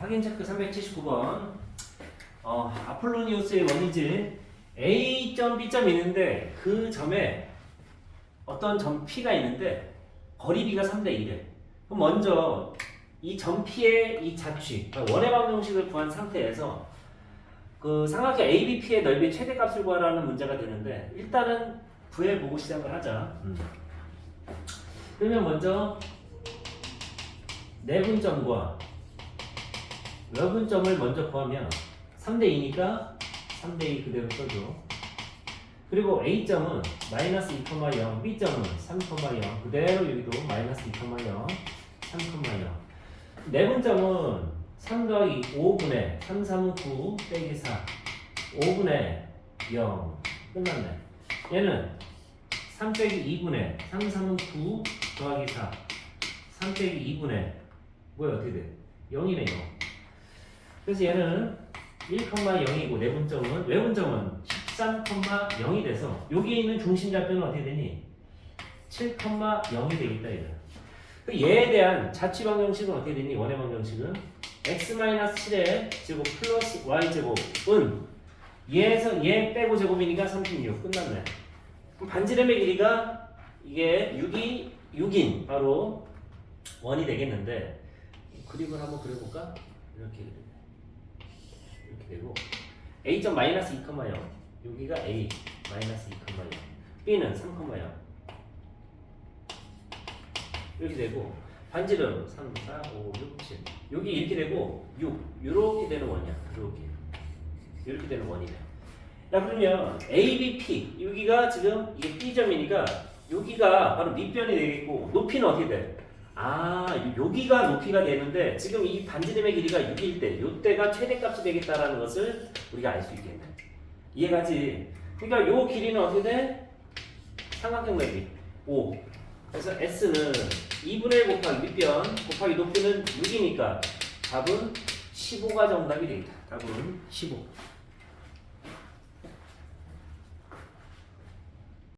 확인 체크 379번. 어, 아폴로니우스의 원이지 A점, B점 있는데 그 점에 어떤 점 P가 있는데 거리 B가 3대 1에. 그럼 먼저 이 점 P의 이 자취, 그러니까 원의 방정식을 구한 상태에서 그 삼각형 ABP의 넓이 최대값을 구하라는 문제가 되는데 일단은 구해보고 시작을 하자. 음. 그러면 먼저 내분점과 외분점을 먼저 구하면 3대 2니까 3대 2 그대로 써줘. 그리고 A점은 마이너스 2,0, B점은 3,0 그대로 여기도 마이너스 2,0, 3,0 내분점은 3 더하기 5분의 3, 3은 9 빼기 4 5분의 0 끝났네. 얘는 3 빼기 2분의 3, 3은 9 더하기 4 3 빼기 2분의 뭐야 어떻게 돼? 0이네 0 그래서 얘는 1,0이고 내분점은 외분점은 13,0이 돼서 여기에 있는 중심 좌표는 어떻게 되니? 7,0이 되겠다 얘는 그 얘에 대한 자취 방정식은 어떻게 되니? 원의 방정식은 x-7의 제곱 플러스 y제곱은 얘에서 얘 빼고 제곱이니까 36 끝났네 그럼 반지름의 길이가 이게 6이 6인 바로 원이 되겠는데 그림을 한번 그려볼까? 이렇게 이렇게 되고 a점 마이너스 2,0 여기가 a 마이너스 2,0 b는 3,0 이렇게 되고 반지름 3, 4, 5, 6, 7 여기 이렇게 되고 6 이렇게 되는 원이야. 이렇게. 이렇게 되는 원이네 자 그러면 A, B, P. 여기가 지금 이게 B점이니까 여기가 바로 밑변이 되겠고 높이는 어떻게 돼? 아 여기가 높이가 되는데 지금 이 반지름의 길이가 6일 때 이때가 최대값이 되겠다라는 것을 우리가 알 수 있겠네 이해가지? 그러니까 요 길이는 어떻게 돼? 삼각형 넓이 5 그래서 S는 2분의 1 곱하기 밑변 곱하기 높이는 6이니까 답은 15가 정답이 되겠다. 답은 15.